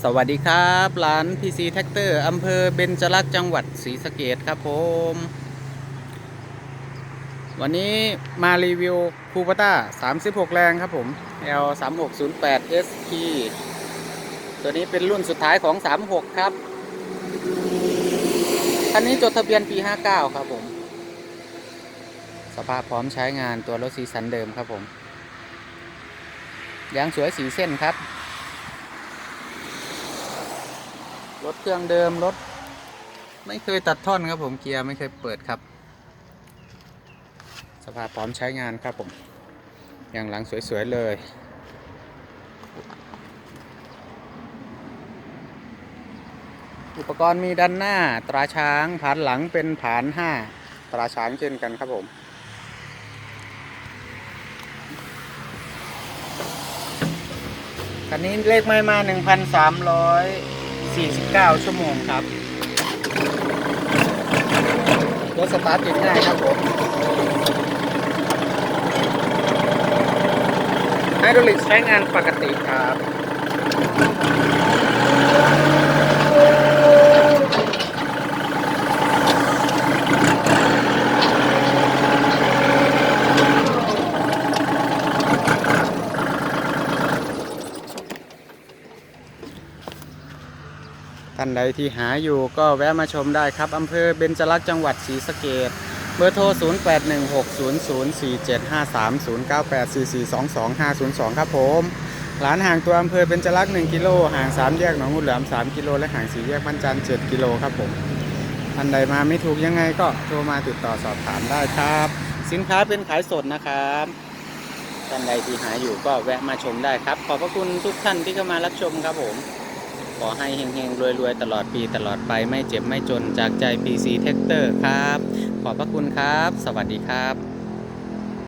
สวัสดีครับร้าน PC t r a c t o r อำเภอเบญจรักษ์จังหวัดศรีสะเกดครับผม วันนี้มารีวิวคูปต้า36 แรงครับผม L 3608 SP ตัวนี้เป็นรุ่นสุดท้ายของ 36 ครับ คันนี้จดทะเบียนปี 59 ครับผม สภาพพร้อมใช้งานตัวรถซีซันเดิมครับผมยางสวยสีเส้นครับ รถเครื่องเดิมรถ ไม่เคยตัดท่อนครับผมเกียร์ไม่เคยเปิดครับ สภาพพร้อมใช้งานครับผมอย่างหลังสวยๆเลยอุปกรณ์มีด้านหน้าตราช้างผานหลังเป็นผานห้าตราช้างเช่นกันครับผม คันนี้เลขไม่มา 49 ชั่วโมงครับ รถสตาร์ทติดง่ายครับผมไฮดรอลิกใช้งานปกติครับ ท่านใดที่หาอยู่ก็แวะมาชมได้ครับอำเภอเบญจรักษ์จังหวัดศรีสะเกดเบอร์โทร 0816004753 0984422502 ครับผม ร้านห่างตัวอำเภอเบญจรักษ์1กิโลห่าง 3 แยกหนองงูเหลือม 3 กิโล และห่าง 4 แยกบ้านจันทร์7กิโลครับผมท่านใดมาไม่ถูกยังไงก็โทรมาติดต่อสอบถามได้ครับ สินค้าเป็นขายสดนะครับท่านใดที่หาอยู่ก็แวะมาชมได้ครับ ขอบพระคุณทุกท่านที่เข้ามารับชมครับผม ขอให้เฮงๆ รวยๆ ตลอดปีตลอดไปไม่เจ็บไม่จนจากใจ PC t e c t o r ครับ ขอบพระคุณครับ สวัสดีครับ